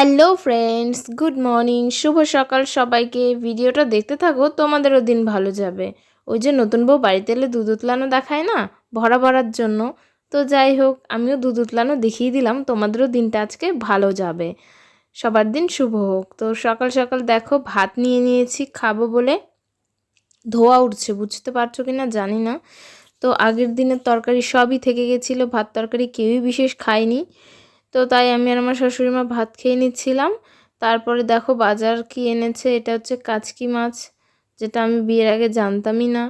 Hello friends, good morning, শুভ সকাল সবাইকে। ভিডিওটা দেখতে থাকো, তোমাদেরও দিন ভালো যাবে। ওই যে নতুন বউ বাড়িতে এলে দুধ উতলানো দেখায় না? ভরা ভরার জন্য। তো যাই হোক, আমিও দুধ উতলানো দেখিয়ে দিলাম, তোমাদেরও দিনটা আজকে ভালো যাবে। সবার দিন শুভ হোক। তো সকাল সকাল দেখো, ভাত নিয়ে নিয়েছি, খাব বলে। ধোয়া উঠছে, বুঝতে পারছ কি না জানি না। তো আগের দিনের তরকারি সবই থেকে গেছিল, ভাত তরকারি কেউই বিশেষ খায়নি। তো তাই আমি আর আমার শাশুড়ি মা ভাত খেয়ে নিচ্ছিলাম। তারপরে দেখো বাজার কি এনেছে, এটা হচ্ছে কাচকি মাছ, যেটা আমি বিয়ের আগে জানতামই না।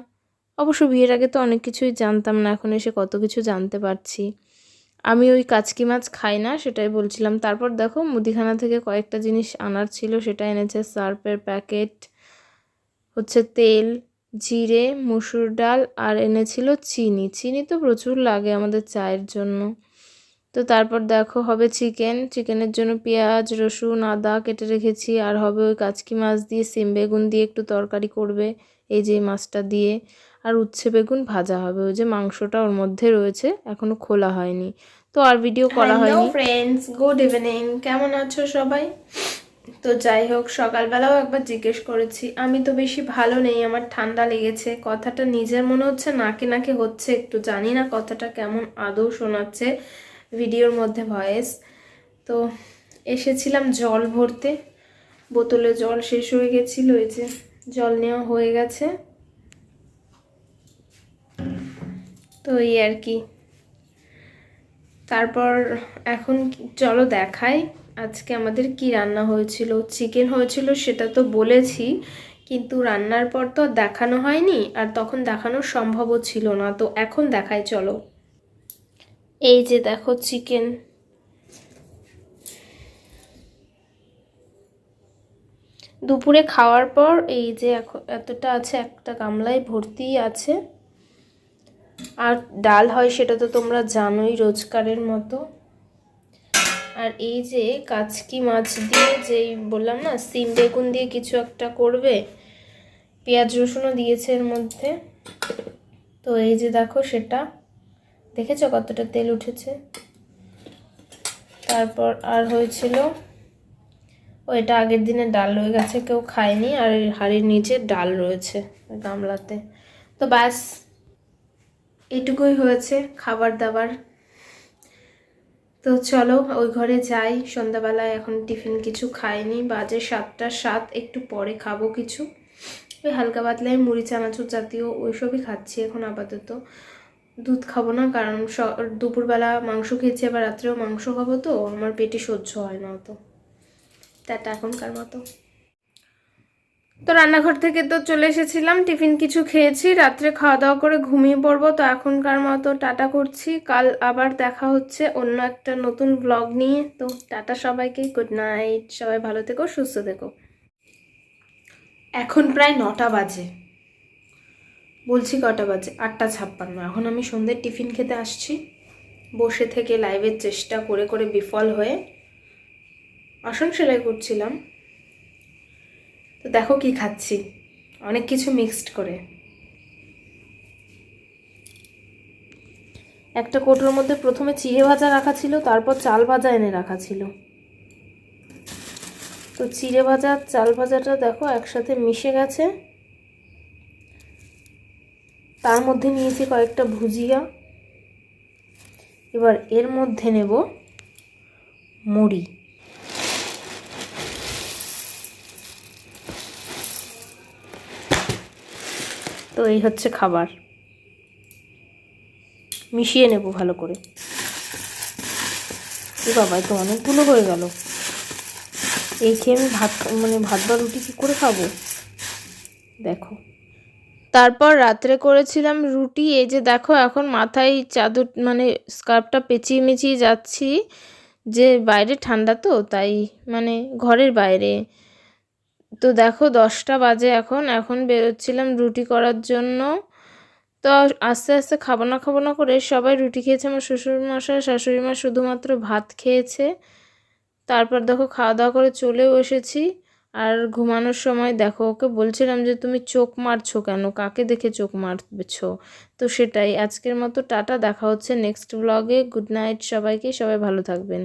অবশ্য বিয়ের আগে তো অনেক কিছুই জানতাম না, এখন এসে কত কিছু জানতে পারছি। আমি ওই কাচকি মাছ খাই না, সেটাই বলছিলাম। তারপর দেখো মুদিখানা থেকে কয়েকটা জিনিস আনার ছিল, সেটা এনেছে সার্ফের প্যাকেট, হচ্ছে তেল, জিরে, মুসুর ডাল, আর এনেছিল চিনি। চিনি তো প্রচুর লাগে আমাদের চায়ের জন্য। তো তারপর দেখো হবে চিকেন। চিকেনের জন্য পেঁয়াজ রসুন আদা কেটে রেখেছি। আর হবে ওই কাচকি মাছ দিয়ে সিম বেগুন দিয়ে একটু তরকারি করবে এই যে মাছটা দিয়ে। আর উচ্ছে বেগুন ভাজা হবে। ওই যে মাংসটা ওর মধ্যে রয়েছে এখনও খোলা হয়নি। তো আর ভিডিও করা হয়নি। ফ্রেন্ডস গুড ইভিনিং কেমন আছো সবাই? তো যাই হোক সকালবেলাও একবার জিজ্ঞেস করেছি। আমি তো বেশি ভালো নেই আমার ঠান্ডা লেগেছে। কথাটা নিজের মনে হচ্ছে নাকে নাকে হচ্ছে। একটু জানি না কথাটা কেমন আদৌ শোনাচ্ছে। ভিডিওর মধ্যে ভয়েস। তো এসেছিলাম জল ভরতে। বোতলে জল শেষ হয়ে গেছিল, এই যে জল নেওয়া হয়ে গেছে। তো এই আর কি। তারপর এখন চলো দেখাই আজকে আমাদের কি রান্না হয়েছিল। চিকেন হয়েছিল সেটা তো বলেছি, কিন্তু রান্নার পর তো দেখানো হয়নি, আর তখন দেখানো সম্ভবও ছিল না। তো এখন দেখাই, চলো। এই যে দেখো চিকেন। দুপুরে খাওয়ার পর এই যে এতটা আছে, একটা গামলায় ভর্তি আছে। আর ডাল হয় সেটা তো তোমরা জানোই রোজকারের মতো। আর এই যে কাচকি মাছ দিয়ে যেই বললাম না, সিম বেগুন দিয়ে কিছু একটা করবে, পেঁয়াজ রসুনও দিয়েছে এর মধ্যে। তো এই যে দেখো সেটা। দেখেছ কতটা তেল উঠেছে? তারপর আর হয়েছিল, ও এটা আগের দিনে ডাল রয়ে গেছে, কেউ খায়নি, আর হাড়ির নিচে ডাল রয়েছে গামলাতে। তো ব্যাস, এটুকুই হয়েছে খাবার দাবার। তো চলো, ওই ঘরে যাই, সন্ধ্যাবেলায় এখন টিফিন কিছু খাইনি, বাজে সাতটা, সাত, একটু পরে খাব কিছু। ওই হালকা পাতলায় মুড়ি, চানাচুর জাতীয় ওইসবই খাচ্ছি এখন আপাতত। দুধ খাব না, কারণ দুপুরবেলা মাংস খেয়েছি, আবার রাত্রেও মাংস খাব তো, আমার পেটে সহ্য হয় না অত। টাটা এখনকার মতো। তো রান্নাঘর থেকে তো চলে এসেছিলাম, টিফিন কিছু খেয়েছি, রাত্রে খাওয়া দাওয়া করে ঘুমিয়ে পড়ব, তো এখনকার মতো টাটা করছি। কাল আবার দেখা হচ্ছে অন্য একটা নতুন ব্লগ নিয়ে, তো টাটা সবাইকে গুড নাইট সবাই ভালো থেকো, সুস্থ থেকো। এখন প্রায় নটা বাজে। বলছি কটা বাজে? আটটা ছাপ্পান্ন। এখন আমি সন্ধ্যের টিফিন খেতে আসছি। বসে থেকে লাইভের চেষ্টা করে করে বিফল হয়ে আসন সেলাই করছিলাম। তো দেখো কি খাচ্ছি। অনেক কিছু মিক্সড করে। একটা কোটোর মধ্যে প্রথমে চিড়ে ভাজা রাখা ছিল, তারপর চাল ভাজা এনে রাখা ছিল। তো চিড়ে ভাজা চাল ভাজাটা দেখো একসাথে মিশে গেছে। তার মধ্যে নিয়েছি কয়েকটা ভুজিয়া। এবার এর মধ্যে নেব মুড়ি। তো এই হচ্ছে খাবার। মিশিয়ে নেব ভালো করে। এ বাবা তো অনেকগুলো হয়ে গেল। এই খেয়ে আমি ভাত মানে ভাত বা রুটি কী করে খাব? দেখো। তারপর রাত্রে করেছিলাম রুটি। এই যে দেখো, এখন মাথায় চাদর মানে স্কার্ফটা পেঁচিয়ে মেচিয়ে যাচ্ছি যে বাইরে ঠান্ডা তো, তাই মানে ঘরের বাইরে। তো দেখো, দশটা বাজে এখন। এখন বেরোচ্ছিলাম রুটি করার জন্য। তো আস্তে আস্তে খাব না খাব না করে সবাই রুটি খেয়েছে। আমার শ্বশুরমশাই শাশুড়ি মা শুধুমাত্র ভাত খেয়েছে। তারপর দেখো, খাওয়া দাওয়া করে চলেও এসেছি। আর ঘুমানোর সময় দেখো, ওকে বলছিলাম যে তুমি চোখ মারছো কেন? কাকে দেখে চোখ মারছো? তো সেটাই। আজকের মতো টাটা। দেখা হচ্ছে নেক্সট ব্লগে গুড নাইট সবাইকে। সবাই ভালো থাকবেন।